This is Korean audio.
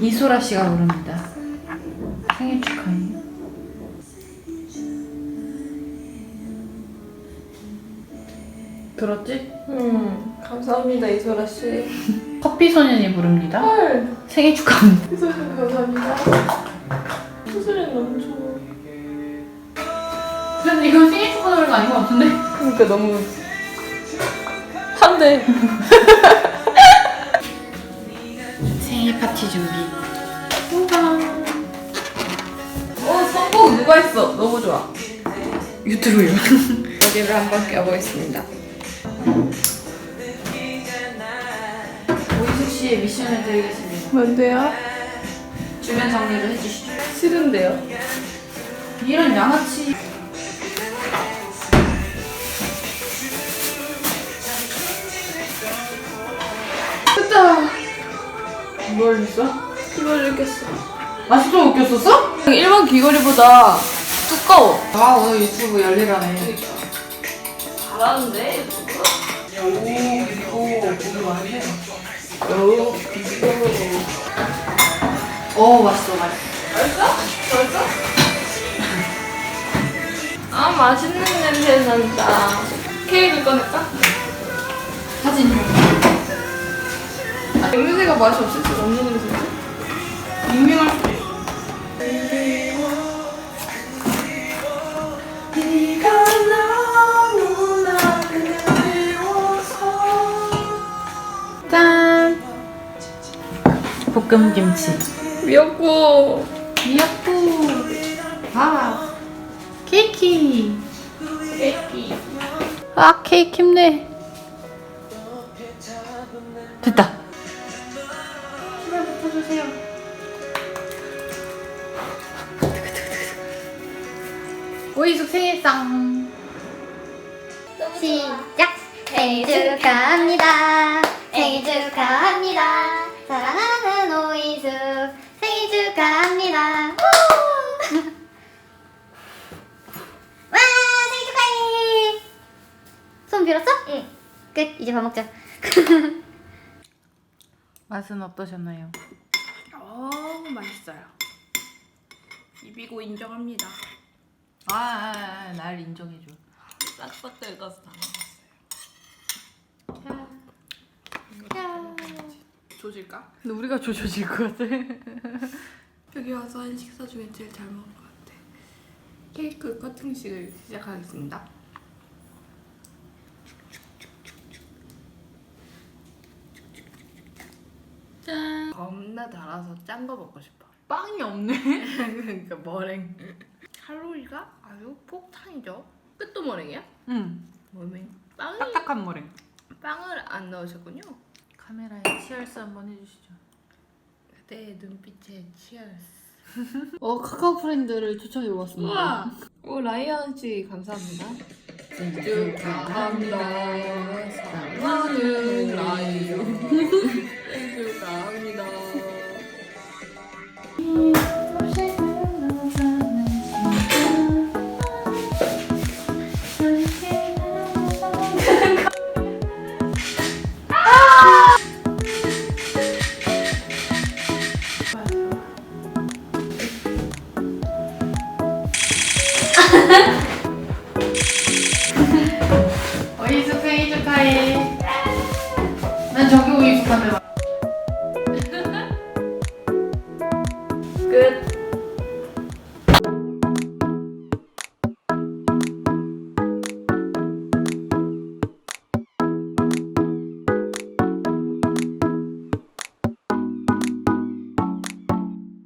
이소라 씨가 부릅니다. 생일 축하해요. 들었지? 음, 감사합니다 이소라 씨. 커피 소년이 부릅니다. 헐, 생일 축하합니다. 이소라 씨 감사합니다. 소리 너무 좋아. 근데 이건 생일 축하 노래가 아닌 것 같은데? 그러니까 너무 한데. 생일 파티 준비. 어 선곡 누가 했어? 너무 좋아. 유튜브요. 여기를 한번 껴보겠습니다. 오이숙 씨의 미션을 드리겠습니다. 뭔데요? 주변 정리를 해주시죠. 싫은데요? 이런 양아치. 뭘 했어? 이걸 읽겠어. 아직도 웃겼었어? 1번 귀걸이보다 두꺼워. 아 오늘 유튜브 열일하네. 잘하는데? 오, 오, 보기 많네. 오, 오, 맛있어, 맛있어. 벌써? 벌써? 아 맛있는 냄새 난다. 케이크 꺼낼까? 사진. 냄새가 맛이 없을 수가 없는 냄새인데? 밍밍할 수도 있어. 짠! 볶음 김치. 미역국. 미역국. 아, 케이크. 케이크. 아, 케이크 힘내. 됐다. 붙여주세요. 오이숙 생일상. 시작! 생일 축하합니다. 생일 축하합니다. 사랑하는 오이숙 생일 축하합니다. 우! 와 생일 축하해! 손 빌었어? 응. 끝. 이제 밥 먹자. 맛은 어떠셨나요? 어 맛있어요. 입이고 인정합니다. 아, 아, 아, 날 인정해줘. 싹싹 긁어서 다 조질까? 근데 우리가 조져질 것 같아. 여기 와서 한 식사 중에 제일 잘 먹은 것 같아. 케이크 커팅식을 시작하겠습니다. 짠. 겁나 달아서 짠 거 먹고 싶어. 빵이 없네. 그러니까 머랭. 칼로리가 아주 폭탄이죠. 끝도 머랭이야? 응. 머랭. 빵이 딱딱한 머랭. 빵을 안 넣으셨군요. 카메라에 치얼스 한번 해주시죠. 그때 눈빛에 치얼스. 어 카카오 프렌드를 추천해 보았습니다. 우와. 오 라이언 씨 감사합니다. 축하합니다. 사랑하는 라이언. 하해. 난 저기 오이숙한테 말. 끝.